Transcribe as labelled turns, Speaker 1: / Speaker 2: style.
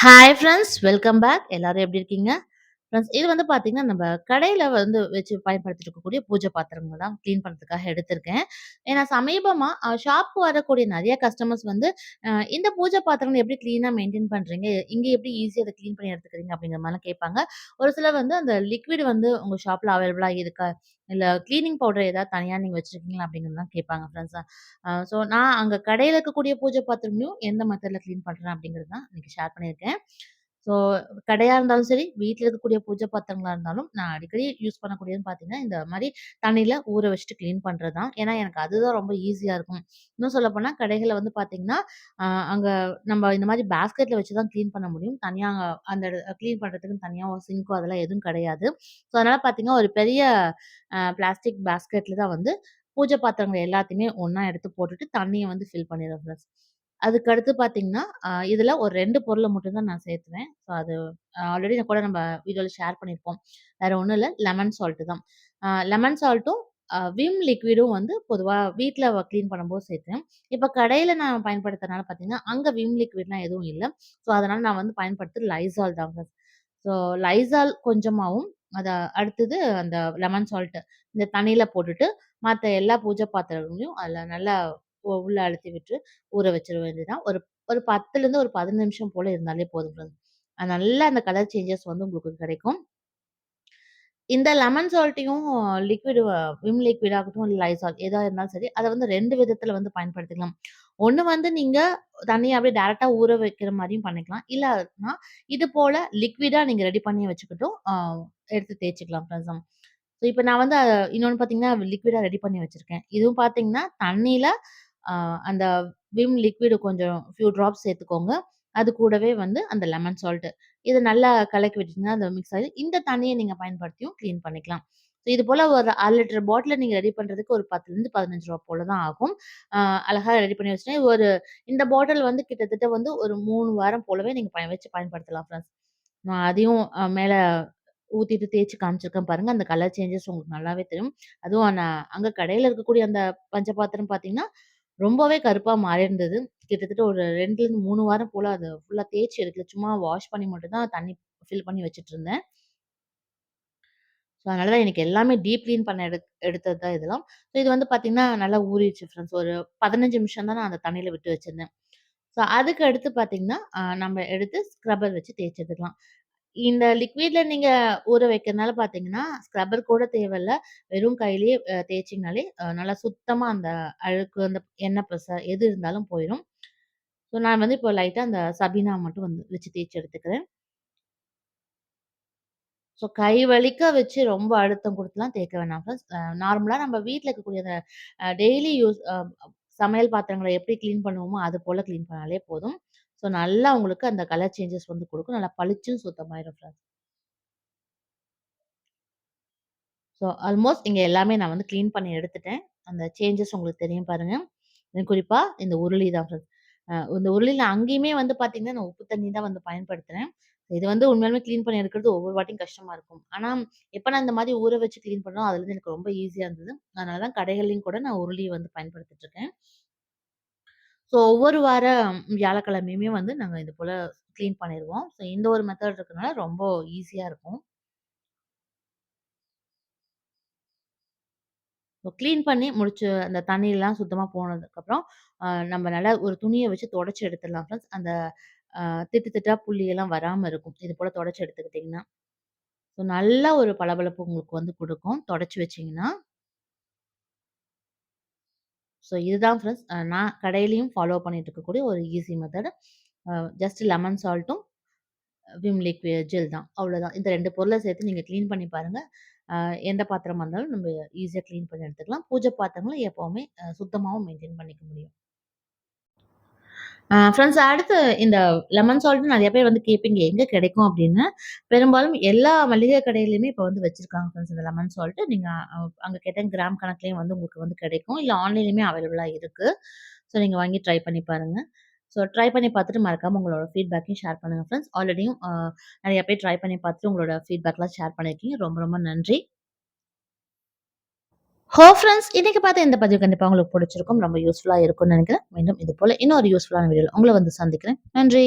Speaker 1: Hi friends welcome back எல்லாரும் எப்படி இருக்கீங்க? ஃப்ரெண்ட்ஸ் இது வந்து பார்த்தீங்கன்னா நம்ம கடையில் வந்து வச்சு பயன்படுத்திட்டு இருக்கக்கூடிய பூஜை பாத்திரங்கள் தான் க்ளீன் பண்ணுறதுக்காக எடுத்திருக்கேன். ஏன்னா சமீபமாக ஷாப்புக்கு வரக்கூடிய நிறைய கஸ்டமர்ஸ் வந்து இந்த பூஜை பாத்திரங்கள் எப்படி க்ளீனாக மெயின்டைன் பண்ணுறீங்க இங்கே எப்படி ஈஸியாக அதை க்ளீன் பண்ணி எடுத்துக்கிறீங்க? அப்படிங்கிற மாதிரிலாம் கேட்பாங்க. ஒரு சிலர் வந்து அந்த லிக்விட் வந்து உங்கள் ஷாப்பில் அவைலபிளாக இருக்கா? இல்லை க்ளீனிங் பவுடர் ஏதாவது தனியாக நீங்கள் வச்சுருக்கீங்களா? அப்படிங்கிறதெல்லாம் கேட்பாங்க ஃப்ரெண்ட்ஸாக ஸோ நான் அங்கே கடையில் இருக்கக்கூடிய பூஜை பாத்திரங்களையும் எந்த மெத்தடில் க்ளீன் பண்ணுறேன் அப்படிங்கிறது தான் இன்னைக்கு ஷேர் பண்ணியிருக்கேன். ஸோ கடையாக இருந்தாலும் சரி, வீட்டில் இருக்கக்கூடிய பூஜை பாத்திரங்களா இருந்தாலும், நான் அடிக்கடி யூஸ் பண்ணக்கூடியதுன்னு பார்த்தீங்கன்னா, இந்த மாதிரி தண்ணியில் ஊற வச்சுட்டு க்ளீன் பண்ணுறது தான். ஏன்னா, எனக்கு அதுதான் ரொம்ப ஈஸியாக இருக்கும். இன்னும் சொல்லப்போனால் கடைகளை வந்து பார்த்தீங்கன்னா, அங்கே நம்ம இந்த மாதிரி பேஸ்கெட்டில் வச்சு தான் க்ளீன் பண்ண முடியும். தனியாக அந்த க்ளீன் பண்ணுறதுக்குன்னு தனியாக ஒரு சிங்க்கோ அதெல்லாம் எதுவும் கிடையாது. ஸோ, அதனால் பார்த்தீங்கன்னா, ஒரு பெரிய பிளாஸ்டிக் பேஸ்கெட்டில் தான் வந்து பூஜை பாத்திரங்கள் எல்லாத்தையுமே ஒன்றா எடுத்து போட்டுட்டு, தண்ணியை வந்து ஃபில் பண்ணிருவேன் ஃப்ரெண்ட்ஸ். அதுக்கடுத்து பார்த்தீங்கன்னா, அ ஒரு 2 பொருள மட்டும் தான் நான் சேர்த்துவேன். ஸோ அது ஆல்ரெடி கூட நம்ம வீடியோல ஷேர் பண்ணியிருப்போம். வேற ஒண்ணும் இல்ல. லெமன் சால்ட் தான். அ லெமன் சால்ட்டும், அ விம் லிக்விடும் வந்து பொதுவா வீட்ல கிளீன் பண்ணும்போது சேர்த்தேன். இப்ப கடையில நான் பயன்படுத்துறனால பார்த்தீங்கன்னா, அங்க விம் லிக்விட்லாம் எதுவும் இல்ல. ஸோ அதனால நான் வந்து பயன்படுத்துறது லைசால் தான் ஸோ லைசால் கொஞ்சமாவும், அத அடுத்தது அந்த லெமன் சால்ட் இந்த தண்ணீல போட்டுட்டு, மத்த எல்லா பூஜை பாத்திரங்களையும் அதில் நல்லா உள்ள அழுத்தி விட்டு ஊற வச்சிட வேண்டியதுதான். ஒரு ஒரு 10லருந்து ஒரு 15 நிமிஷம் போல இருந்தாலே போதும் ஃப்ரெண்ட்ஸ். நல்லா அந்த கலர் சேஞ்சஸ் வந்து உங்களுக்கு கிடைக்கும். இந்த லெமன் சால்ட்டையும் லிக்விட் விம் லிக்விட் ஆகட்டும், இல்லை லைசால் ஏதா இருந்தாலும் சரி, அதை வந்து ரெண்டு விதத்துல வந்து பயன்படுத்திக்கலாம். ஒன்று வந்து நீங்கள் தண்ணியை அப்படியே டேரெக்டாக ஊற வைக்கிற மாதிரியும் பண்ணிக்கலாம். இல்லைன்னா இது போல் லிக்விடா நீங்கள் ரெடி பண்ணி வச்சுக்கட்டும், எடுத்து தேய்ச்சிக்கலாம் ஃப்ரெண்ட்ஸ். ஸோ இப்போ நான் வந்து இன்னொன்று இன்னொன்னு பார்த்தீங்கன்னா, லிக்விடா ரெடி பண்ணி வச்சுருக்கேன் இதுவும் பார்த்தீங்கன்னா, தண்ணியில் அந்த விம் லிக்விடு கொஞ்சம் ஃபியூ ட்ராப்ஸ் சேர்த்துக்கோங்க. அது கூடவே வந்து அந்த லெமன் சால்ட்டு இதை நல்லா கலக்கி விட்டீங்கன்னா அந்த மிக்ஸ் ஆகி இந்த தண்ணியை நீங்கள் பயன்படுத்தியும் கிளீன் பண்ணிக்கலாம். ஸோ இது போல் ஒரு அரை லிட்டர் பாட்டிலை நீங்கள் ரெடி பண்ணுறதுக்கு ஒரு பத்துலேருந்து பதினஞ்சு ரூபா போல தான் ஆகும். அழகாக ரெடி பண்ணி வச்சுட்டேன். ஒரு இந்த பாட்டில் வந்து கிட்டத்தட்ட வந்து ஒரு மூணு வாரம் போலவே நீங்கள் பயன் வச்சு பயன்படுத்தலாம் ஃப்ரெண்ட்ஸ். நான் அதையும் மேலே ஊற்றிட்டு தேய்ச்சி காமிச்சிருக்கேன் பாருங்கள் அந்த கலர் சேஞ்சஸ் உங்களுக்கு நல்லாவே தெரியும். அதுவும் நான் அங்கே கடையில் இருக்கக்கூடிய அந்த பஞ்ச பாத்திரம் பார்த்தீங்கன்னா, ரொம்பவே கருப்பா மாறியிருந்தது. கிட்டத்தட்ட ஒரு 2லருந்து 3 வாரம் போல அதை ஃபுல்லா தேய்ச்சி எடுக்கல. சும்மா வாஷ் பண்ணி மட்டும் தான் தண்ணி ஃபில் பண்ணி வச்சுட்டுருந்தேன். ஸோ, அதனால தான் எனக்கு எல்லாமே டீப் க்ளீன் பண்ண எடு எடுத்தது தான் இதெல்லாம். ஸோ, இது வந்து பார்த்தீங்கன்னா, நல்லா ஊறிடுச்சு ஃப்ரெண்ட்ஸ். ஒரு 15 நிமிஷம் தான் நான் அந்த தண்ணியில் விட்டு வச்சிருந்தேன். ஸோ, அதுக்கு அடுத்து பார்த்தீங்கன்னா, நம்ம எடுத்து ஸ்க்ரப்பர் வச்சு தேய்ச்சி எடுத்துக்கலாம். இந்த லிக்விட்ல நீங்க ஊற வைக்கிறதுனால பார்த்தீங்கன்னா, ஸ்க்ரப்பர் கூட தேவையில்ல. வெறும் கையிலேயே தேய்ச்சிங்கனாலே நல்லா சுத்தமா அந்த அழுக்கு, அந்த எண்ணெய் பச எது இருந்தாலும் போயிடும் ஸோ, நான் வந்து இப்போ லைட்டா அந்த சபீனா மட்டும் வந்து வச்சு தேய்ச்சி எடுத்துக்கிறேன். ஸோ, கை வலிக்க வச்சு ரொம்ப அழுத்தம் கொடுத்துலாம் தேய்க்க வேணாம் ஃப்ரெண்ட்ஸ். நார்மலாக நார்மலா நம்ம வீட்டில் இருக்கக்கூடிய அந்த டெய்லி யூஸ் சமையல் பாத்திரங்களை எப்படி கிளீன் பண்ணுவோமோ, அது போல கிளீன் பண்ணாலே போதும். ஸோ, நல்லா உங்களுக்கு அந்த கலர் சேஞ்சஸ் வந்து கொடுக்கும் நல்லா பளிச்சும் சுத்தமாயிடும் ஃப்ரெண்ட்ஸ். ஸோ, ஆல்மோஸ்ட் இங்கே எல்லாமே நான் வந்து க்ளீன் பண்ணி எடுத்துட்டேன். அந்த சேஞ்சஸ் உங்களுக்கு தெரியும் பாருங்க. குறிப்பாக இந்த உருளி தான் ஃப்ரெண்ட்ஸ். இந்த உருளியில் அங்கேயுமே வந்து பார்த்தீங்கன்னா, நான் உப்பு தண்ணி தான் வந்து பயன்படுத்துறேன். இது வந்து உண்மையாலுமே க்ளீன் பண்ணி எடுக்கிறது ஒவ்வொரு வாட்டியும் கஷ்டமா இருக்கும். ஆனால் எப்போ நான் இந்த மாதிரி ஊற வச்சு க்ளீன் பண்ணோம் அதுலேருந்து எனக்கு ரொம்ப ஈஸியாக இருந்தது. அதனால தான் கடைகள்லையும் கூட நான் உருளியை வந்து பயன்படுத்திட்டு இருக்கேன். ஸோ, ஒவ்வொரு வார வியாழக்கிழமையுமே வந்து நாங்கள் இது போல க்ளீன் பண்ணிடுவோம் ஸோ, இந்த ஒரு மெத்தட் இருக்கனால ரொம்ப ஈஸியாக இருக்கும். ஸோ, க்ளீன் பண்ணி முடிச்சு அந்த தண்ணியெல்லாம் சுத்தமாக போனதுக்கப்புறம், நம்ம நல்லா ஒரு துணியை வச்சு தொடச்சி எடுத்துடலாம் ஃப்ரெண்ட்ஸ். அந்த திட்டு திட்டா புள்ளியெல்லாம் வராமல் இருக்கும். இது போல் தொடச்சி எடுத்துக்கிட்டிங்கன்னா ஸோ, நல்ல ஒரு பளபளப்பு உங்களுக்கு வந்து கொடுக்கும் தொடச்சி வச்சீங்கன்னா. ஸோ, இதுதான் ஃப்ரெண்ட்ஸ் நான் கடையிலையும் ஃபாலோ பண்ணிட்டு இருக்கக்கூடிய ஒரு ஈஸி மெத்தடு ஜஸ்ட் லெமன் சால்ட்டும், விம் லிக்வி ஜெல் தான். அவ்வளோதான். இந்த ரெண்டு பொருளை சேர்த்து நீங்கள் க்ளீன் பண்ணி பாருங்கள் எந்த பாத்திரமா இருந்தாலும் நம்ம ஈஸியாக கிளீன் பண்ணி எடுத்துக்கலாம். பூஜை பாத்திரங்களும் எப்போவுமே சுத்தமாகவும் மெயின்டைன் மெயின்டெயின் பண்ணிக்க முடியும். ஃப்ரெண்ட்ஸ் அடுத்து இந்த லெமன் சால்ட் நிறைய பேர் வந்து கேட்பீங்க, எங்க கிடைக்கும் அப்படின்னு. பெரும்பாலும் எல்லா மளிகை கடையிலயுமே இப்போ வந்து வச்சிருக்காங்க ஃப்ரெண்ட்ஸ் இந்த லெமன் சால்ட். நீங்க அங்கே அங்க கேட்டா கிராம் கணக்குலயும் வந்து உங்களுக்கு வந்து கிடைக்கும். இல்ல ஆன்லைன்லயுமே அவைலபிளா இருக்கு. ஸோ நீங்க வாங்கி ட்ரை பண்ணி பாருங்க. ஸோ ட்ரை பண்ணி பார்த்துட்டு மறக்காம உங்களோட ஃபீட்பேக்கையும் ஷேர் பண்ணுங்க ஃப்ரெண்ட்ஸ். ஆல்ரெடியும் நிறைய பேர் ட்ரை பண்ணி பார்த்துட்டு உங்களோட ஃபீட்பேக்லாம் ஷேர் பண்ணியிருக்கீங்க. ரொம்ப ரொம்ப நன்றி. ஹோ ஃப்ரெண்ட்ஸ் இன்னைக்கு பார்த்த இந்த பதிவு கண்டிப்பா உங்களுக்கு பிடிச்சிருக்கும். ரொம்ப யூஸ்ஃபுல்லா இருக்கும்னு நினைக்கிறேன் மீண்டும் இது போல இன்னொரு யூஸ்ஃபுல்லான வீடியோ உங்கள வந்து சந்திக்கிறேன். நன்றி.